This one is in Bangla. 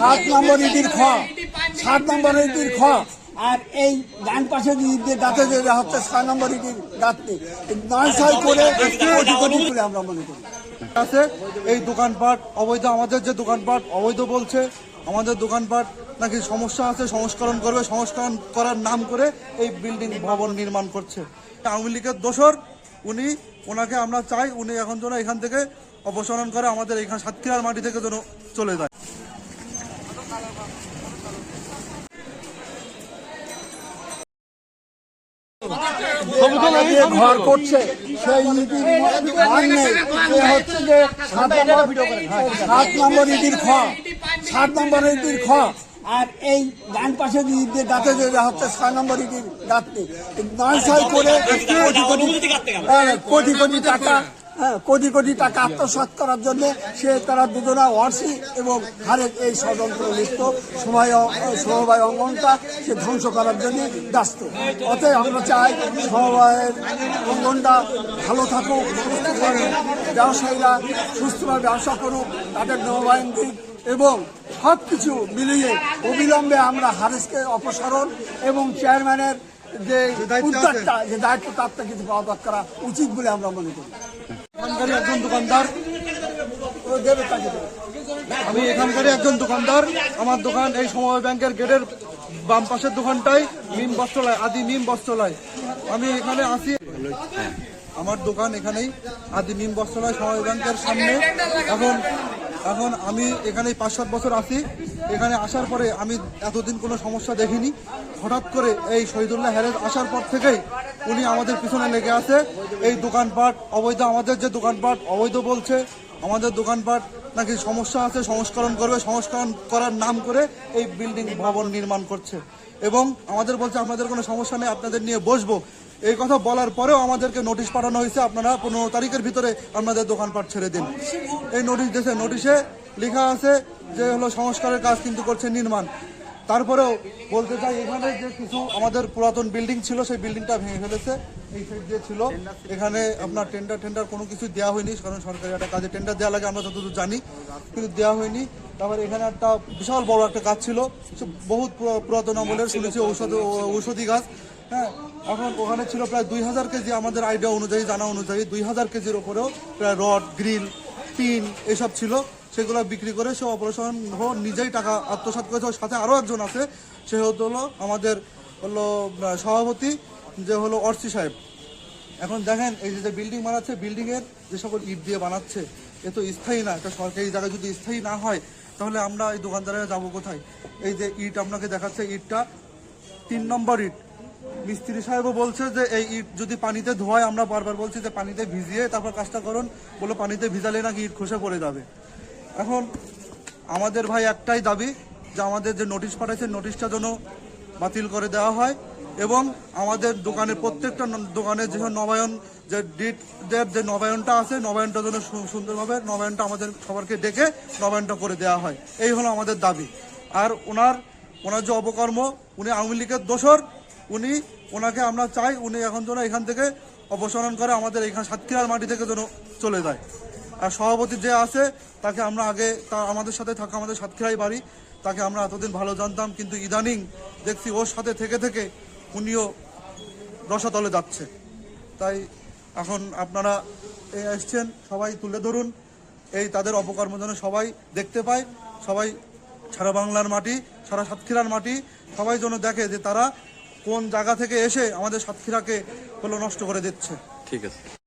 সাত নম্বর ইটির খ সাত নম্বর ইটির খ আর এই ডান পাশে দাঁতে যে হচ্ছে ছয় নম্বর ইটির দাঁতটি নয় ছয় করে কোটি কোটি করে আমরা মনে করি। আছে এই দোকানপাট অবৈধ আমাদের যে দোকানপাট অবৈধ বলছে আমাদের দোকানপাট নাকি সমস্যা আছে সংস্করণ করবে সংস্করণ করার নাম করে এই বিল্ডিং ভবন নির্মাণ করছে। আওয়ামী লীগের দোসর উনি ওনাকে আমরা চাই উনি এখন যেন এখান থেকে অপসারণ করে আমাদের এখানে সাতক্ষীরার মাটি থেকে যেন চলে যায়। ঘর করছে সেই হচ্ছে যে সাত নম্বর সাত নম্বর ইটির খ। সাত নম্বর ইটির খ। আর এই ডান পাশে যে ইটের দাঁতে হচ্ছে ছয় নম্বর ইটির দাঁতটি। নয় ছয় করে কোটি কোটি হ্যাঁ, কোটি কোটি টাকা কোটি কোটি টাকা আত্মসাৎ করার জন্য সে তারা দুজনা ওয়ার্সি এবং হারের এই ষড়যন্ত্র লিপ্ত। সময় সমবায় অঙ্গনটা সে ধ্বংস করার জন্য ব্যস্ত। অতএব আমরা চাই সমবায়ের অঙ্গনটা ভালো থাকুক ব্যবসায়ীরা সুস্থভাবে ব্যবসা করুক, তাদের নবায়ন এবং সব কিছু মিলিয়ে অবিলম্বে আমরা হারেসকে অপসারণ এবং চেয়ারম্যানের যে উদ্যোগটা যে দায়িত্ব তারটা কিছু পাওয়া করা উচিত বলে আমরা মনে করি। এখানকারই একজন দোকানদার। আমি এখানকারই একজন দোকানদার। আমার দোকান এই সময় ব্যাংকের গেটের বাম পাশের দোকানটাই মিম বস্ত্রালয় আদি মিম বস্ত্রালয়। আমি এখানে আসি। আমার দোকান এখানেই আদি মিম বস্ত্রালয় সময় ব্যাংকের সামনে। এখন এখন আমি এখানে পাঁচ সাত বছর আছি। এখানে আসার পরে আমি এতদিন কোনো সমস্যা দেখিনি। হঠাৎ করে এই শহীদুল্লাহ হ্যারেজ আসার পর থেকেই উনি আমাদের পিছনে লেগে আছে। এই দোকানপাট, অবৈধ, আমাদের যে দোকানপাট, অবৈধ বলছে, আমাদের দোকানপাট নাকি সমস্যা আছে, সংস্করণ করবে, সংস্করণ করার নাম করে এই বিল্ডিং ভবন নির্মাণ করছে। এবং আমাদের বলছে, আপনাদের কোনো সমস্যা নেই, আপনাদের নিয়ে বসবো। এই কথা বলার পরেও আমাদেরকে নোটিশ পাঠানো হয়েছে। আপনারা পনেরো তারিখের ভিতরে আপনাদের দোকানপাট ছেড়ে দিন। এই নোটিশ দিয়েছে নোটিশে লেখা আছে যে হলো সংস্কারের কাজ কিন্তু করছে নির্মাণ। তারপরেও বলতে চাই এখানে যে কিছু আমাদের পুরাতন বিল্ডিং ছিল, সেই বিল্ডিংটা ভেঙে ফেলেছে। ছিল। এখানে আপনার টেন্ডার টেন্ডার কোনো কিছু দেওয়া হয়নি, কারণ সরকারি একটা কাজে টেন্ডার দেওয়া লাগে, আমরা যতদূর জানি, কিন্তু দেওয়া হয়নি। তারপর এখানে একটা বিশাল বড় একটা কাজ ছিল বহুত পুরা- পুরাতন আমলের শুনেছি ঔষধ ঔষধি গাছ। হ্যাঁ এখন ওখানে ছিল প্রায় দুই হাজার কেজি, আমাদের আইডিয়া অনুযায়ী, জানা অনুযায়ী দুই হাজার কেজির ওপরেও প্রায় রড গ্রিল টিন এসব ছিল, সেগুলো বিক্রি করে সে অপারেশন হো, নিজেই টাকা আত্মসাৎ করেছে। সাথে আরও একজন আছে, সে হলো আমাদের হলো সভাপতি, যে হলো অর্সি সাহেব। এখন দেখেন, এই যে বিল্ডিং বানাচ্ছে বিল্ডিংয়ের যে সকল ইট দিয়ে বানাচ্ছে, এ তো স্থায়ী না, একটা সরকারি জায়গায় যদি স্থায়ী না হয়, তাহলে আমরা এই দোকানদারেরা যাব কোথায়? এই যে ইট আপনাকে দেখাচ্ছে, ইটটা তিন নম্বর ইট। মিস্ত্রি সাহেবও বলছে যে এই ইট যদি পানিতে ধোয়ায়, আমরা বারবার বলছি যে পানিতে ভিজিয়ে তারপর কাজটা করুন। বলে পানিতে ভিজালে নাকি ইট খসে পড়ে যাবে। এখন আমাদের ভাই একটাই দাবি যে আমাদের যে নোটিশ পাঠাইছে নোটিশটা যেন বাতিল করে দেওয়া হয় এবং আমাদের দোকানের প্রত্যেকটা দোকানের যে নবায়ন, যে ডিট যে নবায়নটা আছে, নবায়নটা যেন সুন্দরভাবে, নবায়নটা আমাদের সবারকে ডেকে নবায়নটা করে দেওয়া হয়। এই হলো আমাদের দাবি। আর ওনার ওনার যে অপকর্ম, উনি আওয়ামী লীগের দোসর উনি, ওনাকে আমরা চাই উনি এখন যেন এখান থেকে অপসারণ করে আমাদের এখানে সাতক্ষীরার মাটি থেকে যেন চলে যায়। আর সভাপতি যে আছে, তাকে আমরা আগে তা আমাদের সাথে থাকা আমাদের সাতক্ষীরাই বাড়ি, তাকে আমরা এতদিন ভালো জানতাম, কিন্তু ইদানিং দেখছি ওর সাথে থেকে থেকে উনিও রসাতলে যাচ্ছে। তাই এখন আপনারা এই আসছেন সবাই তুলে ধরুন, এই তাদের অপকর্ম যেন সবাই দেখতে পায়, সবাই সারা বাংলার মাটি, সারা সাতক্ষীরার মাটি, সবাই যেন দেখে যে তারা কোন জায়গা থেকে এসে আমাদের সাতক্ষীরাকে হলো নষ্ট করে দিচ্ছে। ঠিক আছে।